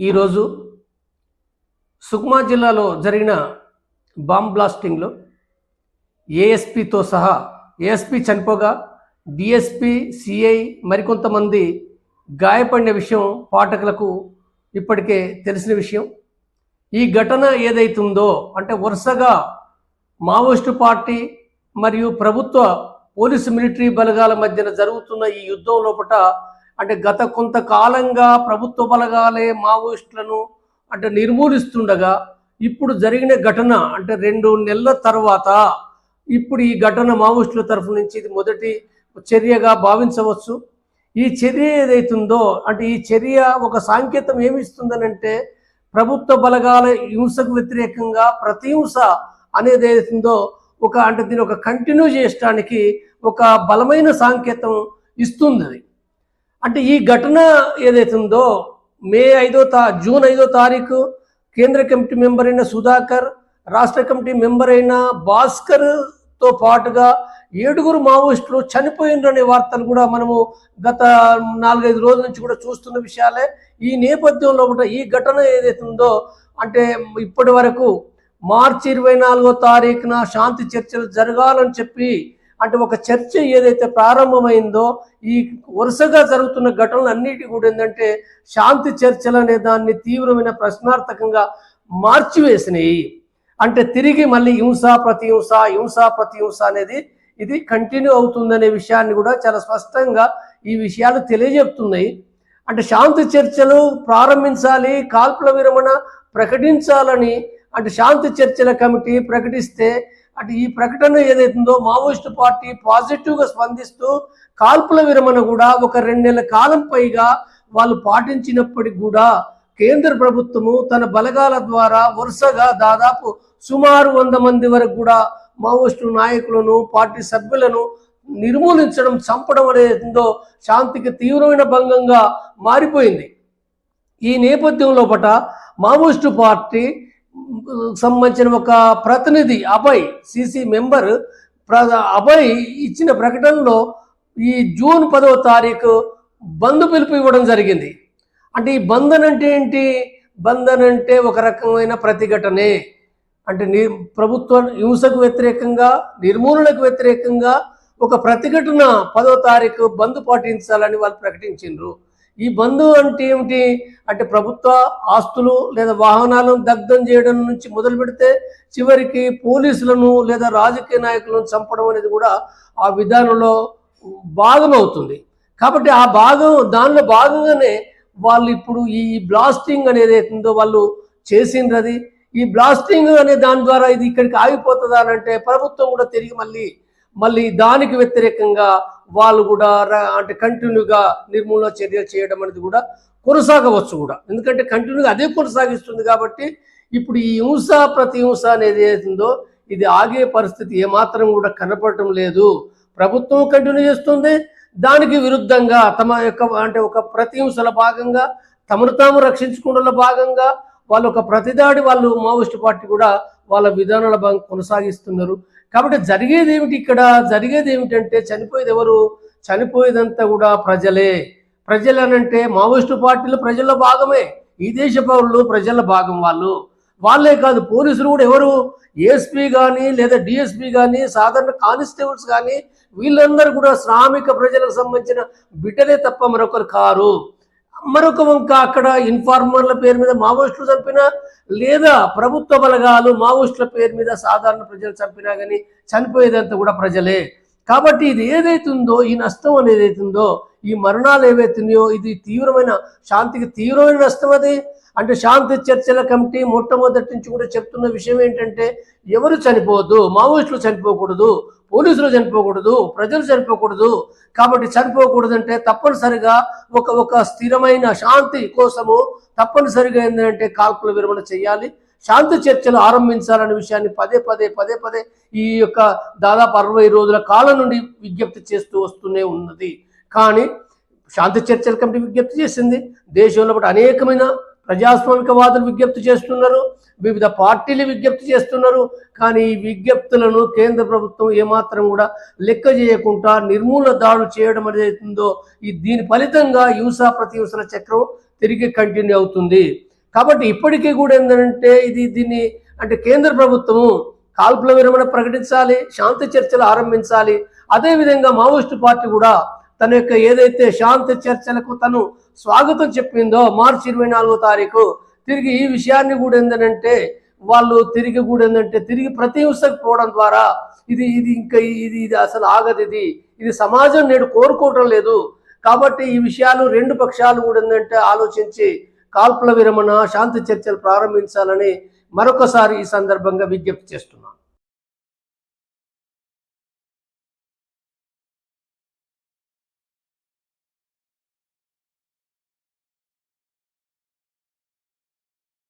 ఈరోజు సుక్మా జిల్లాలో జరిగిన బాంబ్ బ్లాస్టింగ్లో ఏఎస్పితో సహా ఏఎస్పి చనిపోగా డిఎస్పి సిఐ మరికొంతమంది గాయపడిన విషయం పాఠకులకు ఇప్పటికే తెలిసిన విషయం. ఈ ఘటన ఏదైతుందో అంటే వరుసగా మావోయిస్టు పార్టీ మరియు ప్రభుత్వ పోలీసు మిలిటరీ బలగాల మధ్యన జరుగుతున్న ఈ యుద్ధం లోపట అంటే గత కొంతకాలంగా ప్రభుత్వ బలగాలే మావోయిస్టులను అంటే నిర్మూలిస్తుండగా ఇప్పుడు జరిగిన ఘటన అంటే రెండు నెలల తర్వాత ఇప్పుడు ఈ ఘటన మావోయిస్టుల తరఫు నుంచి ఇది మొదటి చర్యగా భావించవచ్చు. ఈ చర్య ఏదైతుందో అంటే ఈ చర్య ఒక సాంకేతం ఏమి ఇస్తుందనంటే ప్రభుత్వ బలగాల హింసకు వ్యతిరేకంగా ప్రతిహింస అనేది ఏదైతుందో ఒక అంటే దీని ఒక కంటిన్యూ చేయడానికి ఒక బలమైన సాంకేతం ఇస్తుంది. అది అంటే ఈ ఘటన ఏదైతుందో మే ఐదో తా జూన్ ఐదో తారీఖు కేంద్ర కమిటీ మెంబర్ అయిన సుధాకర్ రాష్ట్ర కమిటీ మెంబర్ అయిన భాస్కర్తో పాటుగా ఏడుగురు మావోయిస్టులు అనే వార్తలు కూడా మనము గత నాలుగైదు రోజుల నుంచి కూడా చూస్తున్న విషయాలే. ఈ నేపథ్యంలో కూడా ఈ ఘటన ఏదైతుందో అంటే ఇప్పటి వరకు మార్చి ఇరవై నాలుగో తారీఖున శాంతి చర్చలు జరగాలని చెప్పి అంటే ఒక చర్చ ఏదైతే ప్రారంభమైందో ఈ వరుసగా జరుగుతున్న ఘటనలు అన్నిటి కూడా ఏంటంటే శాంతి చర్చలు అనే దాన్ని తీవ్రమైన ప్రశ్నార్థకంగా మార్చివేసినాయి. అంటే తిరిగి మళ్ళీ హింస ప్రతిహింస హింస ప్రతిహింస అనేది ఇది కంటిన్యూ అవుతుందనే విషయాన్ని కూడా చాలా స్పష్టంగా ఈ విషయాలు తెలియజెప్తున్నాయి. అంటే శాంతి చర్చలు ప్రారంభించాలి కాల్పుల విరమణ ప్రకటించాలని అంటే శాంతి చర్చల కమిటీ ప్రకటిస్తే అంటే ఈ ప్రకటన ఏదైతుందో మావోయిస్టు పార్టీ పాజిటివ్గా స్పందిస్తూ కాల్పుల విరమణ కూడా ఒక రెండు నెలల కాలం పైగా వాళ్ళు పాటించినప్పటికి కూడా కేంద్ర ప్రభుత్వము తన బలగాల ద్వారా వరుసగా దాదాపు సుమారు వంద మంది వరకు కూడా మావోయిస్టు నాయకులను పార్టీ సభ్యులను నిర్మూలించడం చంపడం అనేదో శాంతికి తీవ్రమైన భంగంగా మారిపోయింది. ఈ నేపథ్యంలో పట మావోయిస్టు పార్టీ సంబంధించిన ఒక ప్రతినిధి అభయ్ సిసి మెంబర్ ప్ర- అభయ్ ఇచ్చిన ప్రకటనలో ఈ జూన్ పదవ తారీఖు బంద్ పిలుపు ఇవ్వడం జరిగింది. అంటే ఈ బంధన్ అంటే ఏంటి? బంధన్ అంటే ఒక రకమైన ప్రతిఘటనే. అంటే ని ప్రభుత్వ హింసకు వ్యతిరేకంగా నిర్మూలనకు వ్యతిరేకంగా ఒక ప్రతిఘటన పదో తారీఖు బంద్ పాటించాలని వాళ్ళు ప్రకటించిండ్రు. ఈ బంద్ అంటే ఏమిటి? అంటే ప్రభుత్వ ఆస్తులు లేదా వాహనాలను దగ్ధం చేయడం నుంచి మొదలు పెడితే చివరికి పోలీసులను లేదా రాజకీయ నాయకులను చంపడం అనేది కూడా ఆ విధానంలో భాగమవుతుంది కాబట్టి ఆ భాగం దానిలో భాగంగానే వాళ్ళు ఇప్పుడు ఈ బ్లాస్టింగ్ అనేది ఏతుందో వాళ్ళు చేసినది ఈ బ్లాస్టింగ్ అనే దాని ద్వారా ఇది ఇక్కడికి ఆగిపోతుందా అని అంటే ప్రభుత్వం కూడా తిరిగి మళ్ళీ మళ్ళీ దానికి వ్యతిరేకంగా వాళ్ళు కూడా అంటే కంటిన్యూగా నిర్మూలన చర్యలు చేయడం అనేది కూడా కొనసాగవచ్చు కూడా. ఎందుకంటే కంటిన్యూగా అదే కొనసాగిస్తుంది కాబట్టి ఇప్పుడు ఈ హింస ప్రతి హింస అనేది ఏదైతుందో ఇది ఆగే పరిస్థితి ఏమాత్రం కూడా కనపడటం లేదు. ప్రభుత్వం కంటిన్యూ చేస్తుంది. దానికి విరుద్ధంగా తమ యొక్క అంటే ఒక ప్రతిహింసల భాగంగా తమను తాము రక్షించుకోవడంలో భాగంగా వాళ్ళు ఒక ప్రతిదాడి వాళ్ళు మావోయిస్ట్ పార్టీ కూడా వాళ్ళ విధానాల భాగం కొనసాగిస్తున్నారు. కాబట్టి జరిగేది ఏమిటి ఇక్కడ? జరిగేది ఏమిటంటే చనిపోయేది ఎవరు? చనిపోయేదంతా కూడా ప్రజలే. ప్రజలు అనంటే మావోయిస్టు పార్టీలు ప్రజల్లో భాగమే. ఈ దేశ పౌరులు ప్రజల భాగం వాళ్ళు. వాళ్ళే కాదు పోలీసులు కూడా ఎవరు? ఏఎస్పీ కానీ లేదా డిఎస్పీ కానీ సాధారణ కానిస్టేబుల్స్ కానీ వీళ్ళందరూ కూడా శ్రామిక ప్రజలకు సంబంధించిన బిడ్డలే తప్ప మరొకరు కారు. మరొక వంక అక్కడ ఇన్ఫార్మర్ల పేరు మీద మావోయిస్టులు చంపినా లేదా ప్రభుత్వ బలగాలు మావోయిస్టుల పేరు మీద సాధారణ ప్రజలు చంపినా కానీ చనిపోయేదంతా కూడా ప్రజలే. కాబట్టి ఇది ఏదైతుందో ఈ నష్టం అనేది ఏదైతుందో ఈ మరణాలు ఏవైతున్నాయో ఇది తీవ్రమైన శాంతికి తీవ్రమైన నష్టం అది. అంటే శాంతి చర్చల కమిటీ మొట్టమొదటి నుంచి కూడా చెప్తున్న విషయం ఏంటంటే ఎవరు చనిపోవద్దు మావోయిస్టులు చనిపోకూడదు పోలీసులు చనిపోకూడదు ప్రజలు చనిపోకూడదు. కాబట్టి చనిపోకూడదంటే తప్పనిసరిగా ఒక ఒక స్థిరమైన శాంతి కోసము తప్పనిసరిగా ఏంటంటే కాల్పుల విరమణ చేయాలి. శాంతి చర్చలు ఆరంభించాలనే విషయాన్ని పదే పదే పదే పదే ఈ యొక్క దాదాపు అరవై రోజుల కాలం నుండి విజ్ఞప్తి చేస్తూ వస్తూనే ఉన్నది. కానీ శాంతి చర్చల కమిటీ విజ్ఞప్తి చేసింది. దేశంలో అనేకమైన ప్రజాస్వామికవాదులు విజ్ఞప్తి చేస్తున్నారు వివిధ పార్టీలు విజ్ఞప్తి చేస్తున్నారు కానీ ఈ విజ్ఞప్తులను కేంద్ర ప్రభుత్వం ఏమాత్రం కూడా లెక్క చేయకుండా నిర్మూల దాడులు చేయడం అనేది అవుతుందో ఈ దీని ఫలితంగా హింసా ప్రతిహింసల చక్రం తిరిగి కంటిన్యూ అవుతుంది. కాబట్టి ఇప్పటికీ కూడా ఏంటంటే ఇది దీన్ని అంటే కేంద్ర ప్రభుత్వము కాల్పుల విరమణ ప్రకటించాలి శాంతి చర్చలు ఆరంభించాలి. అదేవిధంగా మావోయిస్టు పార్టీ కూడా తన యొక్క ఏదైతే శాంతి చర్చలకు తను స్వాగతం చెప్పిందో మార్చి ఇరవై నాలుగో తారీఖు తిరిగి ఈ విషయాన్ని కూడా ఏంటంటే వాళ్ళు తిరిగి కూడా ఏంటంటే తిరిగి ప్రతిహింసకు పోవడం ద్వారా ఇది ఇది ఇంకా ఇది ఇది అసలు ఆగదు ఇది. ఇది సమాజం నేడు కోరుకోవటం లేదు. కాబట్టి ఈ విషయాలు రెండు పక్షాలు కూడా ఏంటంటే ఆలోచించి కాల్పుల విరమణ శాంతి చర్చలు ప్రారంభించాలని మరొకసారి ఈ సందర్భంగా విజ్ఞప్తి చేస్తున్నాను.